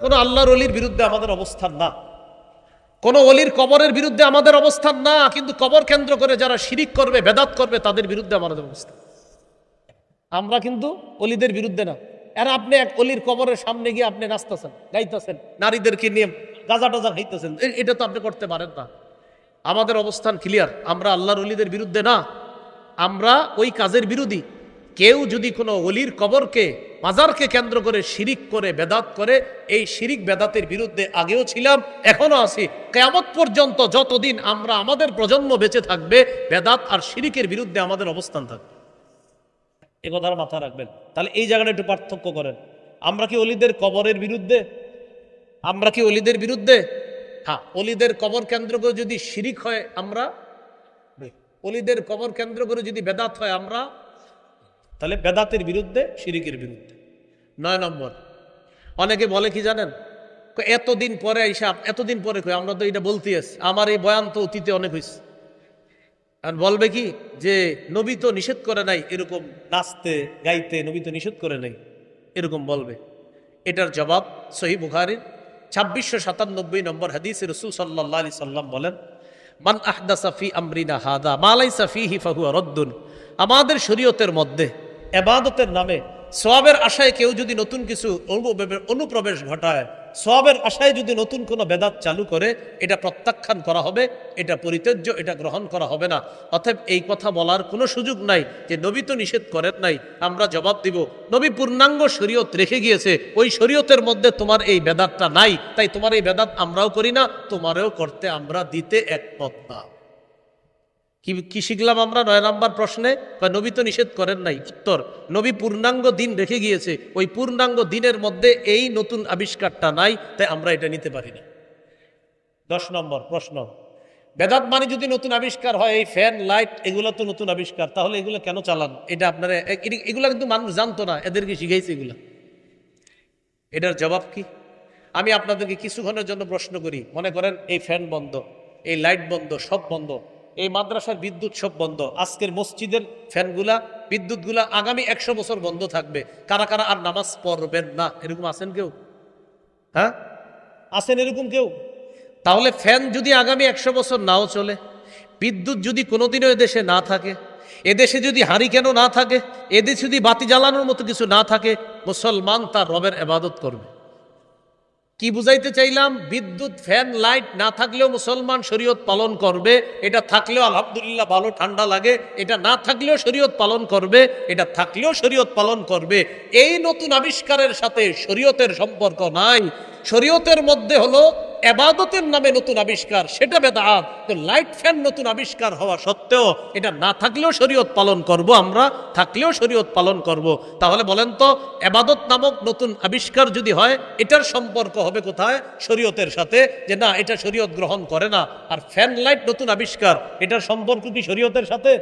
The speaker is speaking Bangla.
কোনো আল্লাহর অলির বিরুদ্ধে আমাদের অবস্থান না। কোনো অলির কবরের বিরুদ্ধে আমাদের অবস্থান না, কিন্তু কবর কেন্দ্র করে যারা শিরিক করবে, বেদাত করবে, তাদের বিরুদ্ধে আমাদের অবস্থান আমরা কিন্তু অলিদের বিরুদ্ধে না। আর আপনি এক অলির কবরের সামনে গিয়ে আপনি নাচতেছেন, গাইতেছেন, নারীদেরকে নিয়ে গাজা টাজা খাইতেছেন এটা তো আপনি করতে পারেন না। আমাদের অবস্থান ক্লিয়ার আমরা আল্লাহর অলিদের বিরুদ্ধে না। আমরা ওই কাজের বিরোধী। কেউ যদি কোনো অলির কবরকে মাজারকে কেন্দ্র করে শিরিক করে, বেদাত করে, এই শিরিক বেদাতের বিরুদ্ধে আগেও ছিলাম এখনও আছি। কেয়ামত পর্যন্ত যতদিন আমরা আমাদের প্রজন্ম বেঁচে থাকবে, বেদাত আর শিরিকের বিরুদ্ধে আমাদের অবস্থান থাকবে। এ কথার মাথা রাখবেন। তাহলে এই জায়গাটা একটু পার্থক্য করেন। আমরা কি অলিদের কবরের বিরুদ্ধে? আমরা কি অলিদের বিরুদ্ধে? হ্যাঁ অলিদের কবর কেন্দ্র করে যদি শিরিক হয় আমরা? অলিদের কবর কেন্দ্র করে যদি বেদাত হয় আমরা? তাহলে বেদাতের বিরুদ্ধে, শিরিকের বিরুদ্ধে। নয় নম্বর। অনেকে বলে কি জানেন? এতদিন পরে হিসাব এতদিন পরে কই আমরা তো এটা বলতে আছি। আমার এই বয়ান তো অতীতে অনেক হয়েছে আর বলবে কি? যে, নবী তো নিষেধ করে নাই, এরকম নাচতে, গাইতে নবী তো নিষেধ করে নাই। এরকম বলবে। এটার জবাব সহি বুখারির ছাব্বিশশো সাতানব্বই নম্বর হাদিস রসুল সাল্লাহ আলি সাল্লাম বলেন, মান আহদা সাফি আমরিনা হাদা মালাই সাফি হিফাহুয়া রদ্দুন। আমাদের শরীয়তের মধ্যে এবাদতের নামে সোয়াবের আশায় কেউ যদি নতুন কিছু অনুপ্রবে- অনুপ্রবেশ ঘটায় সোয়াবের আশায় যদি নতুন কোনো বেদাত চালু করে, এটা প্রত্যাখ্যান করা হবে, এটা পরিত্যাজ্য, এটা গ্রহণ করা হবে না। অতএব এই কথা বলার কোনো সুযোগ নাই যে নবী তো নিষেধ করেন নাই, আমরা জবাব দিব, নবী পূর্ণাঙ্গ শরীয়ত রেখে গিয়েছে, ওই শরীয়তের মধ্যে তোমার এই বেদাতটা নাই, তাই তোমার এই বেদাত আমরাও করি না, তোমারও করতে আমরা দিতে একমত না। কি কি শিখলাম আমরা? নয় নম্বর প্রশ্নে, কয়, নবী তো নিষেধ করেন নাই। উত্তর, নবী পূর্ণাঙ্গ দিন রেখে গিয়েছে। ওই পূর্ণাঙ্গ দিনের মধ্যে এই নতুন আবিষ্কারটা নাই, তাই আমরা এটা নিতে পারি না দশ নম্বর প্রশ্ন, বেদাত মানে যদি নতুন আবিষ্কার হয়, এই ফ্যান, লাইট, এগুলো তো নতুন আবিষ্কার, তাহলে এগুলো কেন চালান? এটা আপনারা এগুলো কিন্তু মানুষ জানতো না, এদেরকে শিখাইছে এগুলা। এটার জবাব কি? আমি আপনাদেরকে কিছুক্ষণের জন্য প্রশ্ন করি। মনে করেন, এই ফ্যান বন্ধ, এই লাইট বন্ধ, সব বন্ধ। এই মাদ্রাসার বিদ্যুৎ সব বন্ধ। আজকের মসজিদের ফ্যানগুলা, বিদ্যুৎগুলা আগামী একশো বছর বন্ধ থাকবে। কারা কারা আর নামাজ পড়বেন না? এরকম আছেন কেউ? হ্যাঁ? আছেন এরকম কেউ? তাহলে ফ্যান যদি আগামী একশো বছর নাও চলে, বিদ্যুৎ যদি কোনোদিনও এদেশে না থাকে, এদেশে যদি হাঁড়ি কেন না থাকে, এদেশে যদি বাতি জ্বালানোর মতো কিছু না থাকে, মুসলমান তার রবের এবাদত করবে। কি বুঝাইতে চাইলাম? বিদ্যুৎ, ফ্যান, লাইট না থাকলেও মুসলমান শরীয়ত পালন করবে, এটা থাকলেও আলহামদুলিল্লাহ ভালো, ঠান্ডা লাগে, এটা না থাকলেও শরীয়ত পালন করবে, এটা থাকলেও শরীয়ত পালন করবে। এই নতুন আবিষ্কারের সাথে শরীয়তের সম্পর্ক নাই। শরীয়তের মধ্যে হলো এবাদতের নামে নতুন আবিষ্কার, সেটা বেদাত। তো লাইট ফ্যান নতুন আবিষ্কার হওয়া সত্ত্বেও এটা না থাকলেও শরীয়ত পালন করব আমরা, থাকলেও শরীয়ত পালন করব। তাহলে বলেন তো, এবাদত নামক নতুন আবিষ্কার যদি হয়, এটার সম্পর্ক হবে কোথায়? শরীয়তের সাথে, যে না, এটা শরীয়ত গ্রহণ করে না। আর ফ্যান লাইট নতুন আবিষ্কার, এটার সম্পর্ক কি শরীয়তের সাথে?